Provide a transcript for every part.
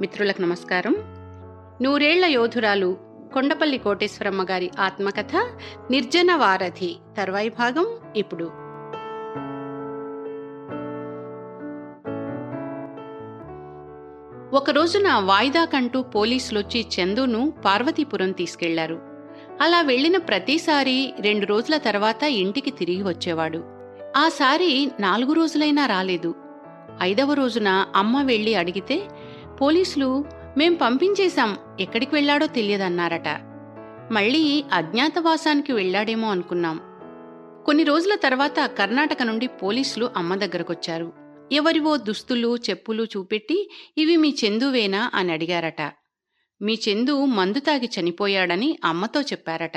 మిత్రులకు నమస్కారం. నూరేళ్ళ యోధురాలు కొండపల్లి కోటేశ్వరమ్మ గారి ఆత్మకథ నిర్జన వారధి తర్వాయి భాగం ఇప్పుడు. ఒక రోజున వాయిదా కంటూ పోలీసులొచ్చి చందును పార్వతీపురం తీసుకెళ్ళారు. అలా వెళ్ళిన ప్రతిసారి రెండు రోజుల తర్వాత ఇంటికి తిరిగి వచ్చేవాడు. ఆసారి నాలుగు రోజులైనా రాలేదు. ఐదవ రోజున అమ్మ వెళ్ళి అడిగితే పోలీసులు మేం పంపించేశాం ఎక్కడికి వెళ్ళాడో తెలియదన్నారట. మళ్ళీ అజ్ఞాతవాసానికి వెళ్ళాడేమో అనుకున్నాం. కొన్ని రోజుల తర్వాత కర్ణాటక నుండి పోలీసులు అమ్మ దగ్గరకొచ్చారు. ఎవరివో దుస్తులు చెప్పులు చూపెట్టి ఇవి మీ చందువేనా? అని అడిగారట. మీ చందు మందు తాగి చనిపోయాడని అమ్మతో చెప్పారట.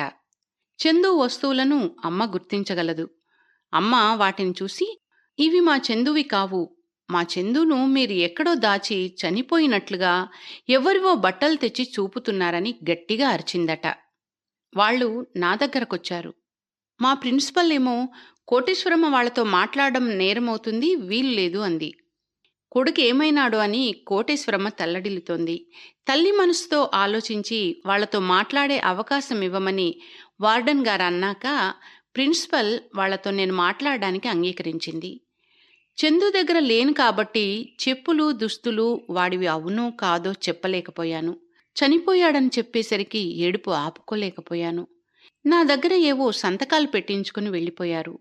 చందు వస్తువులను అమ్మ గుర్తించగలదు. అమ్మ వాటిని చూసి ఇవి మా చందువి కావు మా చందును మీరు ఎక్కడో దాచి చనిపోయినట్లుగా ఎవరివో బట్టలు తెచ్చి చూపుతున్నారని గట్టిగా అరిచిందట. వాళ్ళు నా దగ్గరకొచ్చారు. మా ప్రిన్సిపల్ ఏమో కోటేశ్వరమ్మ వాళ్ళతో మాట్లాడడం నేరమవుతుంది వీలు లేదు అంది. కొడుకు ఏమైనాడు అని కోటేశ్వరమ్మ తల్లడిల్లుతోంది. తల్లి మనసుతో ఆలోచించి వాళ్ళతో మాట్లాడే అవకాశం ఇవ్వమని వార్డన్ గారు అన్నాక ప్రిన్సిపల్ వాళ్ళతో నేను మాట్లాడడానికి అంగీకరించింది. చందు దగ్గర లేను కాబట్టి చెప్పులు దుస్తులు వాడివి అవునో కాదో చెప్పలేకపోయాను. చనిపోయాడని చెప్పేసరికి ఏడుపు ఆపుకోలేకపోయాను. నా దగ్గర ఏవో సంతకాలు పెట్టించుకుని వెళ్ళిపోయారు.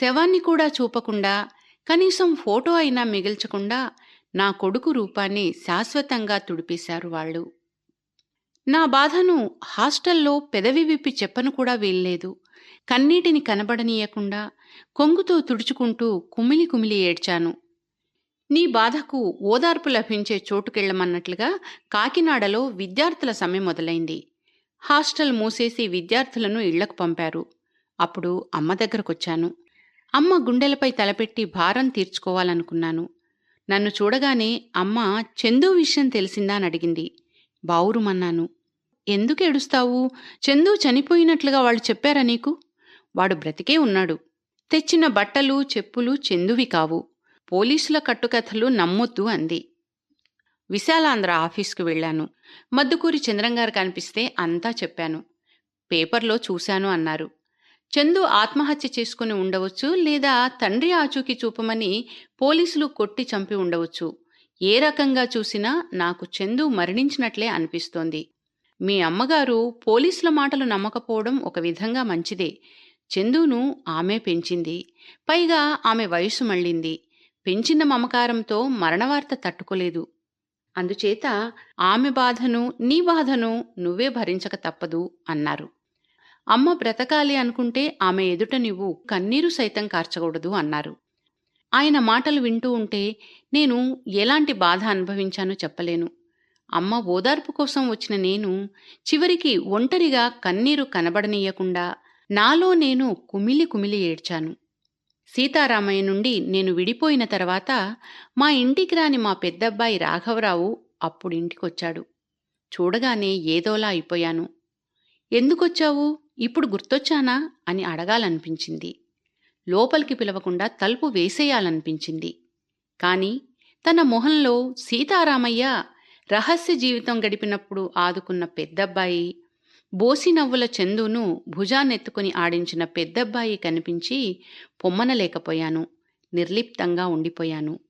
శవాన్ని కూడా చూపకుండా కనీసం ఫోటో అయినా మిగిల్చకుండా నా కొడుకు రూపాన్ని శాశ్వతంగా తుడిపేశారు వాళ్ళు. నా బాధను హాస్టల్లో పెదవి విప్పి చెప్పను కూడా వీల్లేదు. కన్నీటిని కనబడనీయకుండా కొంగుతో తుడుచుకుంటూ కుమిలి కుమిలి ఏడ్చాను. నీ బాధకు ఓదార్పు లభించే చోటుకెళ్ళమన్నట్లుగా కాకినాడలో విద్యార్థుల సమ్మె మొదలైంది. హాస్టల్ మూసేసి విద్యార్థులను ఇళ్ళకు పంపారు. అప్పుడు అమ్మ దగ్గరకొచ్చాను. అమ్మ గుండెలపై తలపెట్టి భారం తీర్చుకోవాలనుకున్నాను. నన్ను చూడగానే అమ్మ చందు విషయం తెలిసిందా? అని అడిగింది. బావురుమన్నాను. ఎందుకు ఏడుస్తావు? చందు చనిపోయినట్లుగా వాళ్ళు చెప్పారా నీకు? వాడు బ్రతికే ఉన్నాడు. తెచ్చిన బట్టలు చెప్పులు చందువి కావు. పోలీసుల కట్టుకథలు నమ్మొద్దు అంది. విశాలాంధ్ర ఆఫీస్కు వెళ్ళాను. మద్దుకూరి చంద్రంగారు కనిపిస్తే అంతా చెప్పాను. పేపర్లో చూశాను అన్నారు. చందు ఆత్మహత్య చేసుకుని ఉండవచ్చు లేదా తండ్రి ఆచూకీ చూపమని పోలీసులు కొట్టి చంపి ఉండవచ్చు. ఏ రకంగా చూసినా నాకు చందు మరణించినట్లే అనిపిస్తోంది. మీ అమ్మగారు పోలీసుల మాటలు నమ్మకపోవడం ఒక విధంగా మంచిదే. చందును ఆమె పెంచింది. పైగా ఆమె వయసు మళ్ళింది. పెంచిన మమకారంతో మరణవార్త తట్టుకోలేదు. అందుచేత ఆమె బాధను నీ బాధను నువ్వే భరించక తప్పదు అన్నారు. అమ్మ బ్రతకాలి అనుకుంటే ఆమె ఎదుట నువ్వు కన్నీరు సైతం కార్చకూడదు అన్నారు. ఆయన మాటలు వింటూ ఉంటే నేను ఎలాంటి బాధ అనుభవించానో చెప్పలేను. అమ్మ ఓదార్పు కోసం వచ్చిన నేను చివరికి ఒంటరిగా కన్నీరు కనబడనీయకుండా నాలో నేను కుమిలి కుమిలి ఏడ్చాను. సీతారామయ్య నుండి నేను విడిపోయిన తర్వాత మా ఇంటికి రాని మా పెద్దబ్బాయి రాఘవరావు అప్పుడు ఇంటికొచ్చాడు చూడగానే ఏదోలా అయిపోయాను. ఎందుకొచ్చావు? ఇప్పుడు గుర్తొచ్చానా? అని అడగాలనిపించింది. లోపలికి పిలవకుండా తలుపు వేసేయాలనిపించింది. కాని తన మొహంలో సీతారామయ్య రహస్య జీవితం గడిపినప్పుడు ఆదుకున్న పెద్దబ్బాయి బోసి నవ్వుల చందును భుజాన్నెత్తుకుని ఆడించిన పెద్దబ్బాయి కనిపించి పొమ్మనలేకపోయాను నిర్లిప్తంగా ఉండిపోయాను.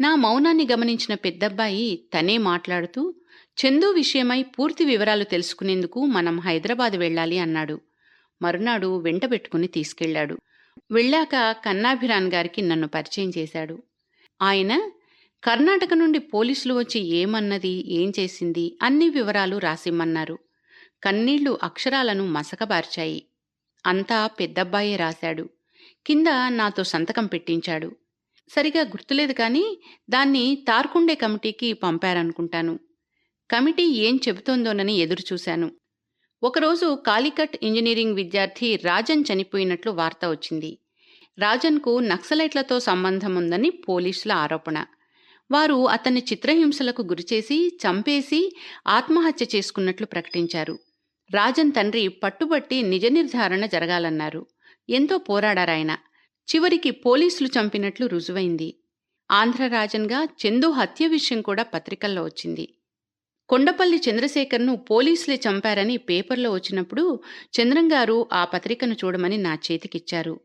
నా మౌనాన్ని గమనించిన పెద్దబ్బాయి తనే మాట్లాడుతూ చందు విషయమై పూర్తి వివరాలు తెలుసుకునేందుకు మనం హైదరాబాద్ వెళ్ళాలి అన్నాడు. మరునాడు వెంట పెట్టుకుని తీసుకెళ్ళాడు వెళ్ళాక కన్నాభిరాన్ గారికి నన్ను పరిచయం చేశాడు. ఆయన కర్ణాటక నుండి పోలీసులు వచ్చి ఏమన్నది ఏం చేసింది అన్ని వివరాలు రాసిమ్మన్నారు. కన్నీళ్ళు అక్షరాలను మసకబార్చాయి. అంతా పెద్దబ్బాయే రాశాడు. కింద నాతో సంతకం పెట్టించాడు. సరిగా గుర్తులేదు కానీ దాన్ని తార్కుండే కమిటీకి పంపారనుకుంటాను. కమిటీ ఏం చెబుతోందోనని ఎదురుచూశాను. ఒకరోజు కాలికట్ ఇంజనీరింగ్ విద్యార్థి రాజన్ చనిపోయినట్లు వార్త వచ్చింది. రాజన్కు నక్సలైట్లతో సంబంధం ఉందని పోలీసుల ఆరోపణ. వారు అతన్ని చిత్రహింసలకు గురిచేసి చంపేసి ఆత్మహత్య చేసుకున్నట్లు ప్రకటించారు. రాజన్ తండ్రి పట్టుబట్టి నిజ నిర్ధారణ జరగాలన్నారు. ఎంతో పోరాడారాయన చివరికి పోలీసులు చంపినట్లు రుజువైంది. ఆంధ్ర రాజన్గా చందు హత్య విషయం కూడా పత్రికల్లో వచ్చింది. కొండపల్లి చంద్రశేఖర్ను పోలీసులే చంపారని పేపర్లో వచ్చినప్పుడు చంద్రంగారు ఆ పత్రికను చూడమని నా చేతికిచ్చారు.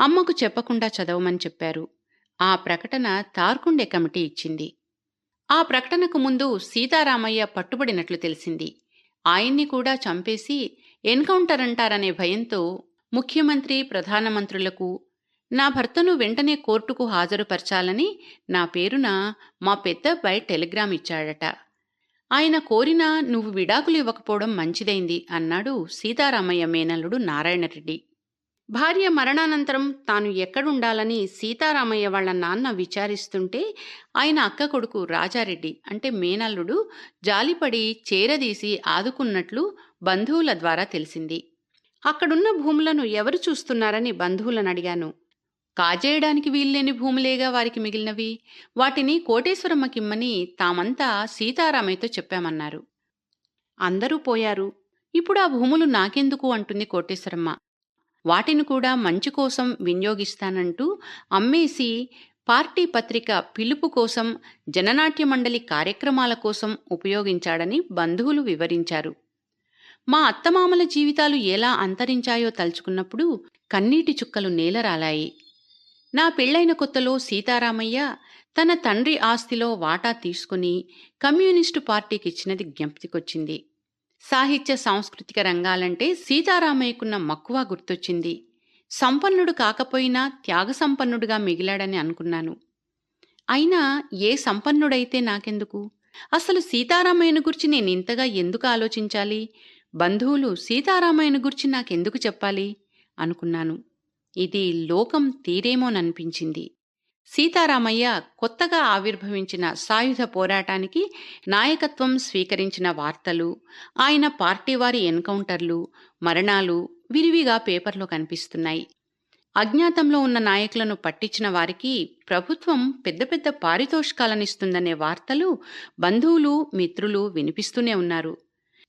అమ్మకు చెప్పకుండా చదవమని చెప్పారు. ఆ ప్రకటన తార్కుండే కమిటీ ఇచ్చింది. ఆ ప్రకటనకు ముందు సీతారామయ్య పట్టుబడినట్లు తెలిసింది. ఆయన్ని కూడా చంపేసి ఎన్కౌంటర్ అంటారనే భయంతో ముఖ్యమంత్రి ప్రధానమంత్రులకు నా భర్తను వెంటనే కోర్టుకు హాజరుపరచాలని నా పేరున మా పెద్దబ్బాయి టెలిగ్రామ్ ఇచ్చాడట. ఆయన కోరినా నువ్వు విడాకులు ఇవ్వకపోవడం మంచిదైంది అన్నాడు సీతారామయ్య మేనల్లుడు నారాయణరెడ్డి. భార్య మరణానంతరం తాను ఎక్కడుండాలని సీతారామయ్య వాళ్ళ నాన్న విచారిస్తుంటే ఆయన అక్క కొడుకు రాజారెడ్డి అంటే మేనల్లుడు జాలిపడి చేరదీసి ఆదుకున్నట్లు బంధువుల ద్వారా తెలిసింది. అక్కడున్న భూములను ఎవరు చూస్తున్నారని బంధువులను అడిగాను. కాజేయడానికి వీల్లేని భూములేగా వారికి మిగిలినవి. వాటిని కోటేశ్వరమ్మకిమ్మని తామంతా సీతారామయ్యతో చెప్పామన్నారు. అందరూ పోయారు. ఇప్పుడు ఆ భూములు నాకెందుకు అంటుంది కోటేశ్వరమ్మ. వాటిని కూడా మంచి కోసం వినియోగిస్తానంటూ అమ్మేసి పార్టీ పత్రిక పిలుపు కోసం జననాట్య మండలి కార్యక్రమాల కోసం ఉపయోగించాడని బంధువులు వివరించారు. మా అత్తమామల జీవితాలు ఎలా అంతరించాయో తలుచుకున్నప్పుడు కన్నీటి చుక్కలు నేలరాలాయి. నా పెళ్ళైన కొత్తలో సీతారామయ్య తన తండ్రి ఆస్తిలో వాటా తీసుకుని కమ్యూనిస్టు పార్టీకి ఇచ్చినది జ్ఞప్తికొచ్చింది. సాహిత్య సాంస్కృతిక రంగాలంటే సీతారామయ్యకున్న మక్కువ గుర్తొచ్చింది. సంపన్నుడు కాకపోయినా త్యాగ సంపన్నుడుగా మిగిలాడని అనుకున్నాను. అయినా ఏ సంపన్నుడైతే నాకెందుకు? అసలు సీతారామయ్యను గురించి నేను ఇంతగా ఎందుకు ఆలోచించాలి? బంధువులు సీతారామయ్యను గురించి నాకెందుకు చెప్పాలి? అనుకున్నాను. ఇది లోకం తీరేమోననిపించింది. సీతారామయ్య కొత్తగా ఆవిర్భవించిన సాయుధ పోరాటానికి నాయకత్వం స్వీకరించిన వార్తలు ఆయన పార్టీ వారి ఎన్కౌంటర్లు మరణాలు విరివిగా పేపర్లో కనిపిస్తున్నాయి. అజ్ఞాతంలో ఉన్న నాయకులను పట్టించిన వారికి ప్రభుత్వం పెద్ద పెద్ద పారితోషికాలనిస్తుందనే వార్తలు బంధువులు మిత్రులు వినిపిస్తూనే ఉన్నారు.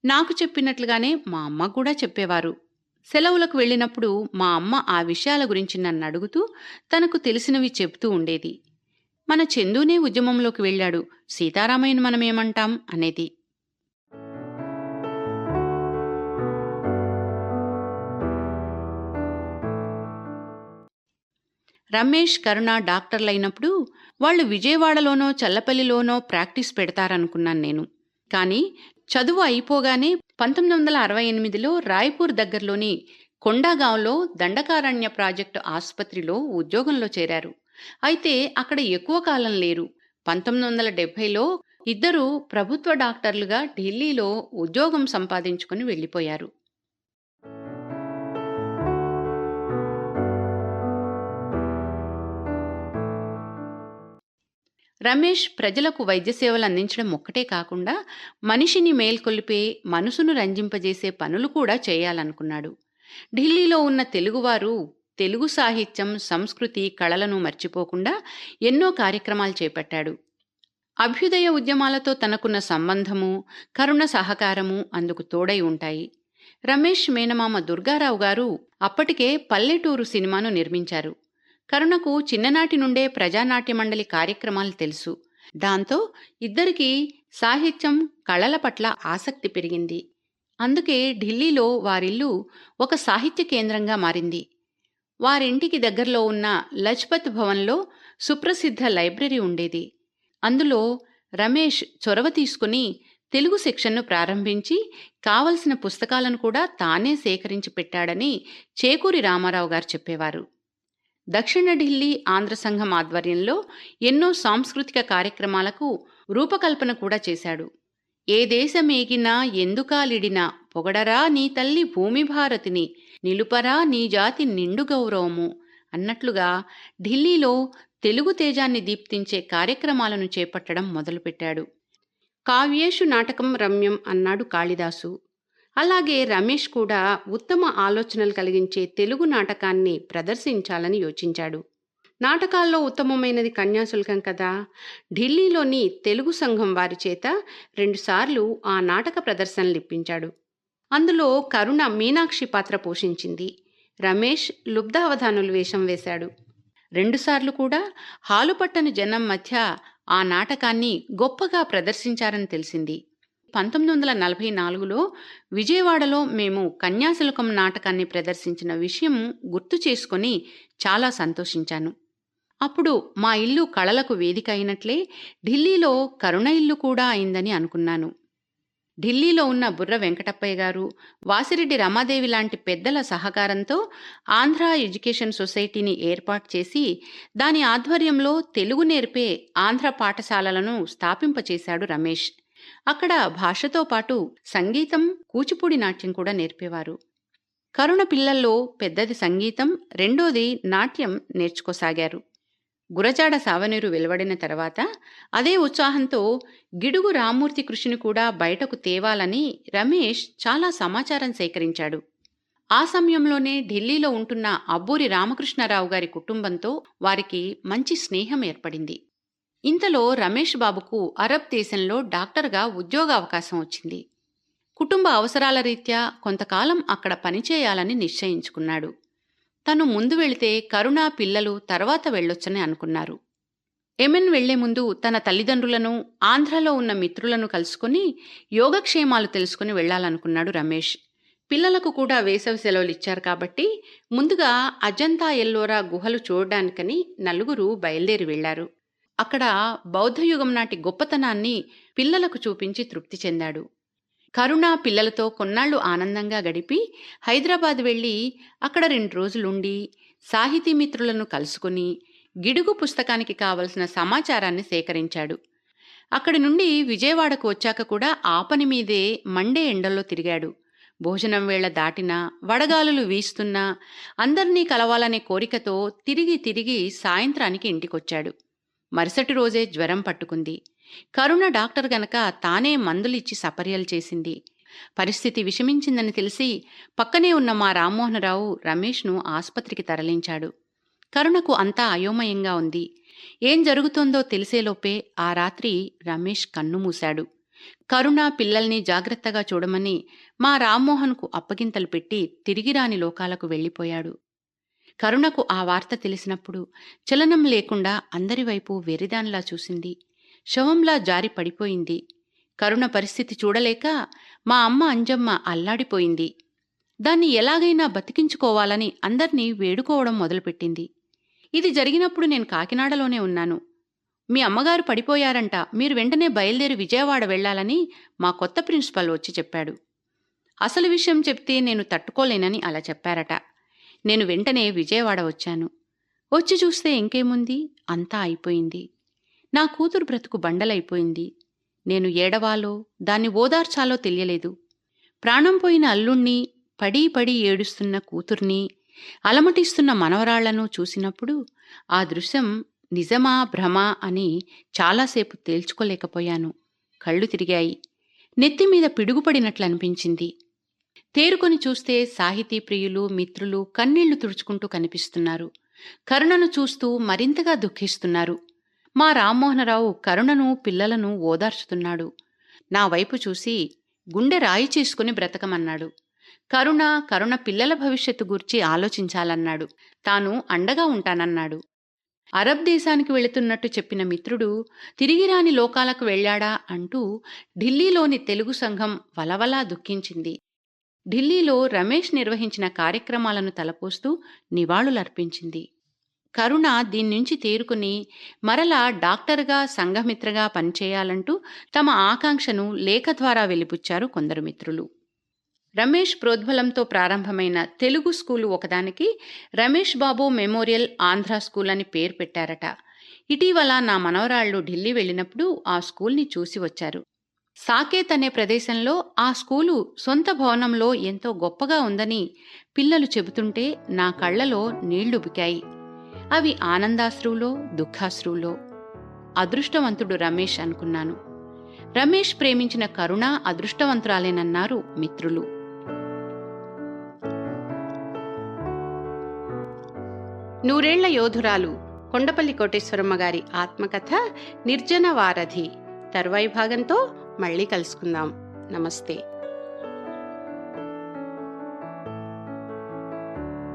నాకు చెప్పినట్లుగానే మా అమ్మ కూడా చెప్పేవారు. సెలవులకు వెళ్ళినప్పుడు మా అమ్మ ఆ విషయాల గురించి నన్ను అడుగుతూ తనకు తెలిసినవి చెబుతూ ఉండేది. మన చందునే ఉద్యమంలోకి వెళ్ళాడు. సీతారామయ్యను మనమేమంటాం? అనేది. రమేష్ కరుణ డాక్టర్లైనప్పుడు వాళ్ళు విజయవాడలోనో చల్లపల్లిలోనో ప్రాక్టీస్ పెడతారనుకున్నాను నేను. కానీ చదువు అయిపోగానే పంతొమ్మిది వందల అరవై ఎనిమిదిలో రాయ్పూర్ దగ్గరలోని కొండాగాంలో దండకారణ్య ప్రాజెక్టు ఆసుపత్రిలో ఉద్యోగంలో చేరారు. అయితే అక్కడ ఎక్కువ కాలం లేరు. పంతొమ్మిది వందల డెబ్భైలో ఇద్దరు ప్రభుత్వ డాక్టర్లుగా ఢిల్లీలో ఉద్యోగం సంపాదించుకుని వెళ్ళిపోయారు. రమేష్ ప్రజలకు వైద్య సేవలు అందించడం ఒక్కటే కాకుండా మనిషిని మేల్కొల్పే మనసును రంజింపజేసే పనులు కూడా చేయాలనుకున్నాడు. ఢిల్లీలో ఉన్న తెలుగువారు తెలుగు సాహిత్యం సంస్కృతి కళలను మర్చిపోకుండా ఎన్నో కార్యక్రమాలు చేపట్టాడు. అభ్యుదయ ఉద్యమాలతో తనకున్న సంబంధము కరుణ సహకారము అందుకు తోడై ఉంటాయి. రమేష్ మేనమామ దుర్గారావు గారు అప్పటికే పల్లెటూరు సినిమాను నిర్మించారు. కరుణకు చిన్ననాటి నుండే ప్రజానాట్య మండలి కార్యక్రమాలు తెలుసు. దాంతో ఇద్దరికీ సాహిత్యం కళల పట్ల ఆసక్తి పెరిగింది. అందుకే ఢిల్లీలో వారిల్లు ఒక సాహిత్య కేంద్రంగా మారింది. వారింటికి దగ్గరలో ఉన్న లజ్పత్ భవన్లో సుప్రసిద్ధ లైబ్రరీ ఉండేది. అందులో రమేష్ చొరవ తీసుకుని తెలుగు సెక్షన్ను ప్రారంభించి కావలసిన పుస్తకాలను కూడా తానే సేకరించి పెట్టాడని చేకూరి రామారావు గారు చెప్పేవారు. దక్షిణ ఢిల్లీ ఆంధ్ర సంఘం ఆధ్వర్యంలో ఎన్నో సాంస్కృతిక కార్యక్రమాలకు రూపకల్పన కూడా చేశాడు. ఏ దేశమేగినా ఎందుకాలిడినా పొగడరా నీ తల్లి భూమి భారతిని నిలుపరా నీ జాతి నిండు గౌరవము అన్నట్లుగా ఢిల్లీలో తెలుగు తేజాన్ని దీప్తించే కార్యక్రమాలను చేపట్టడం మొదలుపెట్టాడు. కావ్యేషు నాటకం రమ్యం అన్నాడు కాళిదాసు. అలాగే రమేష్ కూడా ఉత్తమ ఆలోచనలు కలిగించే తెలుగు నాటకాన్ని ప్రదర్శించాలని యోచించాడు. నాటకాల్లో ఉత్తమమైనది కన్యాశుల్కం కదా. ఢిల్లీలోని తెలుగు సంఘం వారి చేత రెండుసార్లు ఆ నాటక ప్రదర్శనలు ఇప్పించాడు. అందులో కరుణ మీనాక్షి పాత్ర పోషించింది. రమేష్ లుబ్ధావధానులు వేషం వేశాడు. రెండుసార్లు కూడా హాలుపట్టని జనం మధ్య ఆ నాటకాన్ని గొప్పగా ప్రదర్శించారని తెలిసింది. పంతొమ్మిది వందల నలభై నాలుగులో విజయవాడలో మేము కన్యాశుల్కం నాటకాన్ని ప్రదర్శించిన విషయం గుర్తు చేసుకొని చాలా సంతోషించాను. అప్పుడు మా ఇల్లు కళలకు వేదిక అయినట్లే ఢిల్లీలో కరుణ ఇల్లు కూడా అయిందని అనుకున్నాను. ఢిల్లీలో ఉన్న బుర్ర వెంకటప్పయ్య గారు వాసిరెడ్డి రమాదేవి లాంటి పెద్దల సహకారంతో ఆంధ్ర ఎడ్యుకేషన్ సొసైటీని ఏర్పాటు చేసి దాని ఆధ్వర్యంలో తెలుగు నేర్పే ఆంధ్ర పాఠశాలలను స్థాపింపచేశాడు రమేష్. అక్కడ భాషతో పాటు సంగీతం కూచిపూడి నాట్యం కూడా నేర్పేవారు. కరుణ పిల్లల్లో పెద్దది సంగీతం రెండోది నాట్యం నేర్చుకోసాగారు. గురజాడ సావనీరు వెలువడిన తర్వాత అదే ఉత్సాహంతో గిడుగు రామ్మూర్తి కృషిని కూడా బయటకు తేవాలని రమేష్ చాలా సమాచారం సేకరించాడు. ఆ సమయంలోనే ఢిల్లీలో ఉంటున్న అబ్బూరి రామకృష్ణారావు గారి కుటుంబంతో వారికి మంచి స్నేహం ఏర్పడింది. ఇంతలో రమేష్ బాబుకు అరబ్ దేశంలో డాక్టర్గా ఉద్యోగ అవకాశం వచ్చింది. కుటుంబ అవసరాల రీత్యా కొంతకాలం అక్కడ పనిచేయాలని నిశ్చయించుకున్నాడు. తను ముందు వెళితే కరుణ పిల్లలు తర్వాత వెళ్ళొచ్చని అనుకున్నారు. ఎమెన్ వెళ్ళే ముందు తన తల్లిదండ్రులను ఆంధ్రలో ఉన్న మిత్రులను కలుసుకుని యోగక్షేమాలు తెలుసుకుని వెళ్ళాలనుకున్నాడు రమేష్. పిల్లలకు కూడా వేసవి సెలవులు ఇచ్చారు కాబట్టి ముందుగా అజంతా ఎల్లోరా గుహలు చూడడానికని నలుగురు బయలుదేరి వెళ్ళారు అక్కడ బౌద్ధయుగం నాటి గొప్పతనాన్ని పిల్లలకు చూపించి తృప్తి చెందాడు. కరుణ పిల్లలతో కొన్నాళ్ళు ఆనందంగా గడిపి హైదరాబాద్ వెళ్ళి అక్కడ రెండు రోజులుండి సాహితీ మిత్రులను కలుసుకుని గిడుగు పుస్తకానికి కావలసిన సమాచారాన్ని సేకరించాడు. అక్కడి నుండి విజయవాడకు వచ్చాక కూడా ఆపని మీదే మండే ఎండల్లో తిరిగాడు. భోజనం వేళ దాటినా వడగాలులు వీస్తున్నా అందరినీ కలవాలనే కోరికతో తిరిగి తిరిగి సాయంత్రానికి ఇంటికొచ్చాడు. మరుసటి రోజే జ్వరం పట్టుకుంది. కరుణ డాక్టర్ గనక తానే మందులిచ్చి సపర్యలు చేసింది. పరిస్థితి విషమించిందని తెలిసి పక్కనే ఉన్న మా రామ్మోహనరావు రమేష్ను ఆసుపత్రికి తరలించాడు. కరుణకు అంతా అయోమయంగా ఉంది. ఏం జరుగుతోందో తెలిసేలోపే ఆ రాత్రి రమేష్ కన్ను మూశాడు. కరుణ పిల్లల్ని జాగ్రత్తగా చూడమని మా రామ్మోహన్కు అప్పగింతలు పెట్టి తిరిగిరాని లోకాలకు వెళ్ళిపోయాడు. కరుణకు ఆ వార్త తెలిసినప్పుడు చలనం లేకుండా అందరి వైపు వెరిదాన్లా చూసింది. శవంలా జారి పడిపోయింది. కరుణ పరిస్థితి చూడలేక మా అమ్మ అంజమ్మ అల్లాడిపోయింది. దాన్ని ఎలాగైనా బతికించుకోవాలని అందర్నీ వేడుకోవడం మొదలుపెట్టింది. ఇది జరిగినప్పుడు నేను కాకినాడలోనే ఉన్నాను. మీ అమ్మగారు పడిపోయారంట. మీరు వెంటనే బయలుదేరి విజయవాడ వెళ్ళాలని మా కొత్త ప్రిన్సిపల్ వచ్చి చెప్పాడు. అసలు విషయం చెప్తే నేను తట్టుకోలేనని అలా చెప్పారట. నేను వెంటనే విజయవాడ వచ్చాను. వచ్చి చూస్తే ఇంకేముంది? అంతా అయిపోయింది. నా కూతురు బ్రతుకు బండలైపోయింది. నేను ఏడవాలో దాన్ని ఓదార్చాలో తెలియలేదు. ప్రాణం పోయిన అల్లుణ్ణి పడి పడి ఏడుస్తున్న కూతుర్ని అలమటిస్తున్న మనవరాళ్ళను చూసినప్పుడు ఆ దృశ్యం నిజమా భ్రమ అని చాలాసేపు తేల్చుకోలేకపోయాను. కళ్ళు తిరిగాయి. నెత్తిమీద పిడుగుపడినట్లు అనిపించింది తేరుకొని చూస్తే సాహితీ ప్రియులు మిత్రులు కన్నీళ్ళు తుడుచుకుంటూ కనిపిస్తున్నారు. కరుణను చూస్తూ మరింతగా దుఃఖిస్తున్నారు. మా రామ్మోహనరావు కరుణను పిల్లలను ఓదార్చుతున్నాడు. నా వైపు చూసి గుండె రాయి చేసుకుని బ్రతకమన్నాడు. కరుణ కరుణ పిల్లల భవిష్యత్తు గురించి ఆలోచించాలన్నాడు. తాను అండగా ఉంటానన్నాడు. అరబ్ దేశానికి వెళుతున్నట్టు చెప్పిన మిత్రుడు తిరిగిరాని లోకాలకు వెళ్ళాడా అంటూ ఢిల్లీలోని తెలుగు సంఘం వలవలా దుఃఖించింది. ఢిల్లీలో రమేష్ నిర్వహించిన కార్యక్రమాలను తలపోస్తూ నివాళులర్పించింది. కరుణ దీన్నుంచి తేరుకుని మరలా డాక్టర్గా సంఘమిత్రగా పనిచేయాలంటూ తమ ఆకాంక్షను లేఖ ద్వారా వెలిపుచ్చారు కొందరు మిత్రులు. రమేష్ ప్రోద్బలంతో ప్రారంభమైన తెలుగు స్కూలు ఒకదానికి రమేష్ బాబు మెమోరియల్ ఆంధ్ర స్కూల్ అని పేరు పెట్టారట. ఇటీవల నా మనవరాళ్ళు ఢిల్లీ వెళ్ళినప్పుడు ఆ స్కూల్ని చూసి వచ్చారు. సాకేత్ అనే ప్రదేశంలో ఆ స్కూలు సొంత భవనంలో ఎంతో గొప్పగా ఉందని పిల్లలు చెబుతుంటే నా కళ్ళలో నీళ్ళుబికాయి అవి ఆనందాశ్రువులో దుఃఖాశ్రువులో. అదృష్టవంతుడు రమేష్ అనుకున్నాను. రమేష్ ప్రేమించిన కరుణ అదృష్టవంతురాలేనన్నారు మిత్రులు. నూరేళ్ళ యోధురాలు కొండపల్లి కోటేశ్వరమ్మ గారి ఆత్మకథ నిర్జన వారధి తర్వాయి భాగంతో మళ్ళీ కలుసుకుందాం. నమస్తే.